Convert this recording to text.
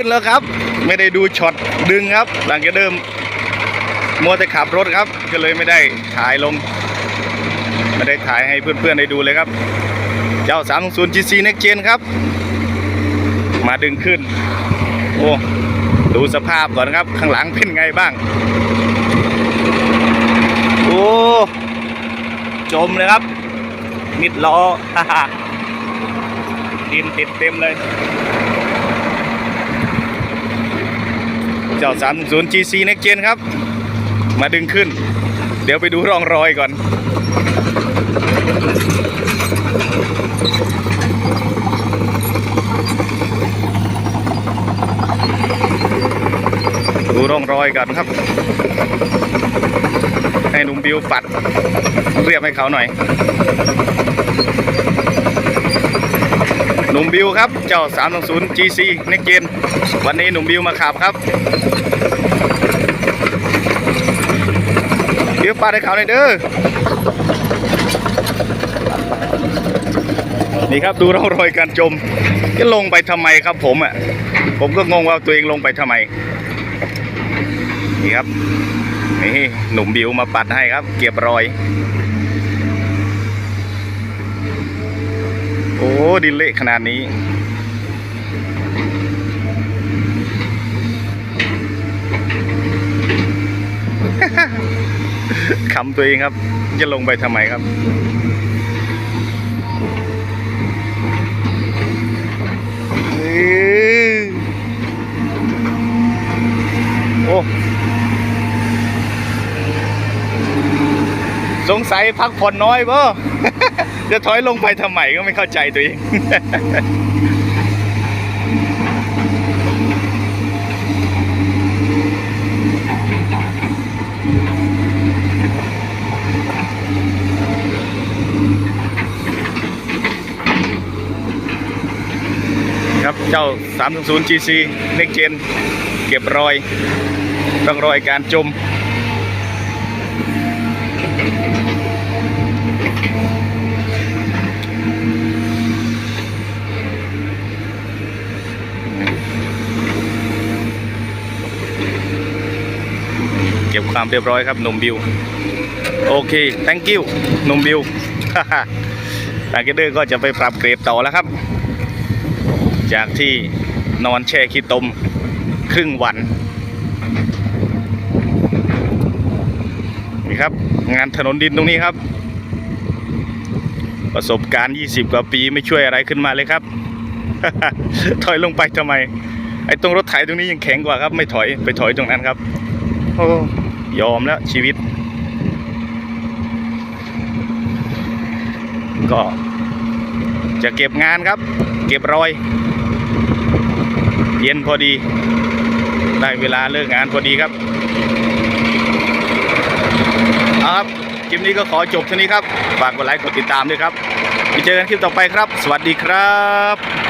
ขึ้นแล้วครับ ไม่ได้ดูช็อตดึงครับ หลังจากเดิมมัวแต่ขับรถครับ ก็เลยไม่ได้ถ่ายลง ไม่ได้ถ่ายให้เพื่อนๆได้ดูเลยครับ เจ้า 360 GC Next Gen ครับ มาดึงขึ้น โอ้ดูสภาพก่อนครับ ข้างหลังเป็นไงบ้าง โอ้ จมเลยครับ มิดล้อดินติดเต็มเลย เจ้า360 GC Next Gen ครับ มาดึงขึ้น เดี๋ยวไปดูร่องรอยก่อนดูร่องรอยกันครับ ให้หนุ่มบิวปัด เรียบให้เขาหน่อย นุ่มบิวครับ เจ้า 320 GC Next Gen วันนี้หนุ่มบิวมาขับครับเดี๋ยวปาดให้เขาหน่อยเด้อ นี่ครับดูร่องรอยการจม จะลงไปทำไมครับผมอะ ผมก็งงว่าตัวเองลงไปทำไม นี่ครับ นี่หนุ่มบิวมาปัดให้ครับ เก็บรอย ดินเละขนาดนี้ขำตัวเองครับ จะลงไปทำไมครับ เอ้ยโอ้ สงสัยพักผ่อนน้อยบ่จะถอยลงไปทำไมก็ไม่เข้าใจตัวเองครับเจ้า 3 0 GC Next Gen เก็บรอยร่องรอยการจม ความเรียบร้อยครับหนุ่มบิว โอเค thank you หนุ่มบิวทางเกเดอร์ก็จะไปปรับเกรดต่อแล้วครับ จากที่นอนแช่ขี้ตมครึ่งวันนี่ครับ งานถนนดินตรงนี้ครับ ประสบการณ์ 20 กว่าปีไม่ช่วยอะไรขึ้นมาเลยครับ ถอยลงไปทำไม ไอ้ตรงรถไถตรงนี้ยังแข็งกว่าครับ ไม่ถอยไปถอยตรงนั้นครับโอ้ ยอมแล้วชีวิต ก็จะเก็บงานครับ เก็บรอย เย็นพอดี ได้เวลาเลิกงานพอดีครับเอาครับ คลิปนี้ก็ขอจบเท่านี้ครับ ฝากกดไลค์กดติดตามด้วยครับไปเจอกันคลิปต่อไปครับ สวัสดีครับ